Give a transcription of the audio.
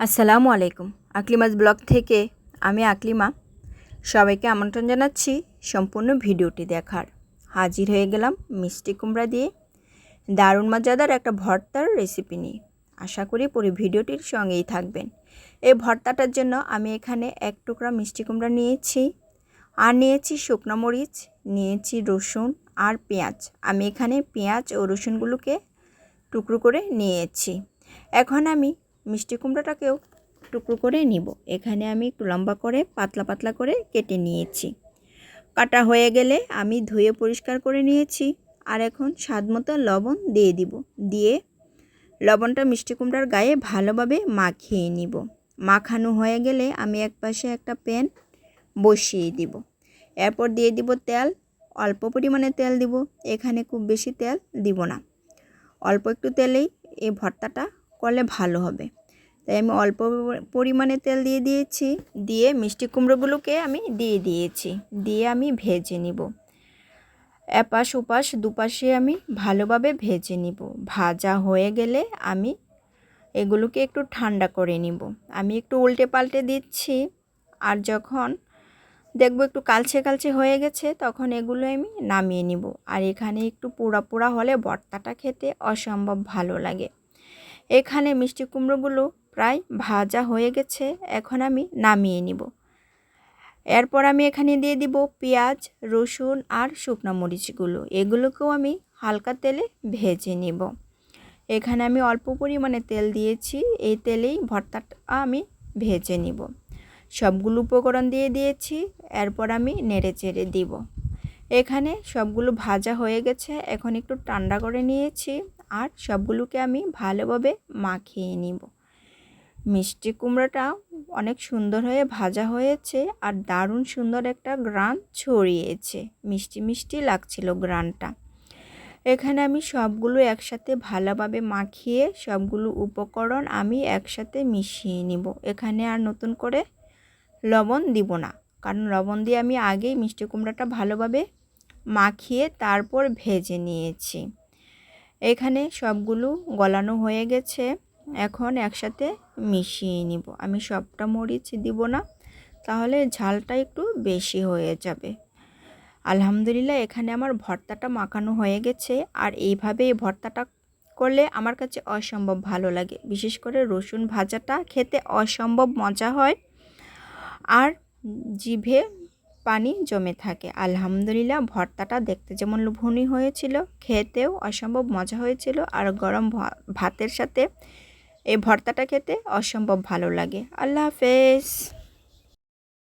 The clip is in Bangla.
আসসালামু আলাইকুম। আকলিমাজ ব্লগ থেকে আমি আকলিমা। সবাইকে আমন্ত্রণ জানাচ্ছি সম্পূর্ণ ভিডিওটি দেখার। হাজির হয়ে গেলাম মিষ্টি কুমড়া দিয়ে। দারুণ মজাদার একটা ভর্তার রেসিপি নিয়ে। আশা করি পুরো ভিডিওটির সঙ্গেই থাকবেন। এই ভর্তাটার জন্য আমি এখানে এক টুকরা মিষ্টি কুমড়া নিয়েছি। আর নিয়েছি শুকনো মরিচ, নিয়েছি রসুন আর পেঁয়াজ। আমি এখানে পেঁয়াজ ও রসুনগুলোকে টুকরো করে নিয়েছি। এখন আমি মিষ্টি কুমড়োটাকেও টুকরো করে নিব। এখানে আমি একটু লম্বা করে, পাতলা পাতলা করে কেটে নিয়েছি। কাটা হয়ে গেলে আমি ধুয়ে পরিষ্কার করে নিয়েছি। আর এখন স্বাদ মতো লবণ দিয়ে দিব। দিয়ে লবণটা মিষ্টি কুমড়ার গায়ে ভালোভাবে মাখিয়ে নিব। মাখানো হয়ে গেলে আমি এক পাশে একটা প্যান বসিয়ে দিব। এরপর দিয়ে দিব তেল। অল্প পরিমাণে তেল দিব। এখানে খুব বেশি তেল দিব না। অল্প একটু তেলেই এই ভর্তাটা করলে ভালো হবে। তাই আমি অল্প পরিমাণে তেল দিয়ে দিয়েছি। দিয়ে মিষ্টি কুমড়োগুলোকে আমি দিয়ে দিয়েছি। দিয়ে আমি ভেজে নিব। এপাশ ওপাশ দুপাশে আমি ভালোভাবে ভেজে নিব। ভাজা হয়ে গেলে আমি এগুলোকে একটু ঠান্ডা করে নিব। আমি একটু উল্টে পাল্টে দিচ্ছি। আর যখন দেখব একটু কালচে কালচে হয়ে গেছে, তখন এগুলো আমি নামিয়ে নিব। আর এখানে একটু পোড়া পোড়া হলে ভর্তাটা খেতে অসম্ভব ভালো লাগে। এখানে মিষ্টি কুমড়োগুলো প্রায় ভাজা হয়ে গেছে, এখন আমি নামিয়ে নিব। এরপর আমি এখানে দিয়ে দিব পেঁয়াজ, রসুন আর শুকনো মরিচগুলো। এগুলোকেও আমি হালকা তেলে ভেজে নিব। এখানে আমি অল্প পরিমাণে তেল দিয়েছি, এই তেলেই ভর্তাটা আমি ভেজে নিব। সবগুলো উপকরণ দিয়ে দিয়েছি, এরপর আমি নেড়ে চেড়ে দিব। এখানে সবগুলো ভাজা হয়ে গেছে, এখন একটু ঠান্ডা করে নিয়েছি আর সবগুলোকে আমি ভালোভাবে মাখিয়ে নিব। মিষ্টি কুমড়োটা অনেক সুন্দর হয়ে ভাজা হয়েছে আর দারুণ সুন্দর একটা গ্রান ছড়িয়েছে। মিষ্টি মিষ্টি লাগছিল গ্রানটা এখানে আমি সবগুলো একসাথে ভালোভাবে মাখিয়ে সবগুলো উপকরণ আমি একসাথে মিশিয়ে নিব। এখানে আর নতুন করে লবণ দিব না, কারণ লবণ দিয়ে আমি আগেই মিষ্টি কুমড়াটা ভালোভাবে মাখিয়ে তারপর ভেজে নিয়েছি। এখানে সবগুলো গলানো হয়ে গেছে। এখন একসাথে মিশিয়ে নিব। আমি সবটা মরিচ দিব না, তাহলে ঝালটা একটু বেশি হয়ে যাবে। আলহামদুলিল্লাহ, এখানে আমার ভর্তাটা মাখানো হয়ে গেছে। আর এইভাবে এই ভর্তাটা করলে আমার কাছে অসম্ভব ভালো লাগে। বিশেষ করে রসুন ভাজাটা খেতে অসম্ভব মজা হয়। আর জিভে পানি জমে থাকে। আলহামদুলিল্লাহ, ভর্তাটা দেখতে যেমন লোভনী হয়েছিল, খেতেও অসম্ভব মজা হয়েছিল। আর গরম ভাতের সাথে এই ভর্তাটা খেতে অসম্ভব ভালো লাগে। আল্লাহ হাফেজ।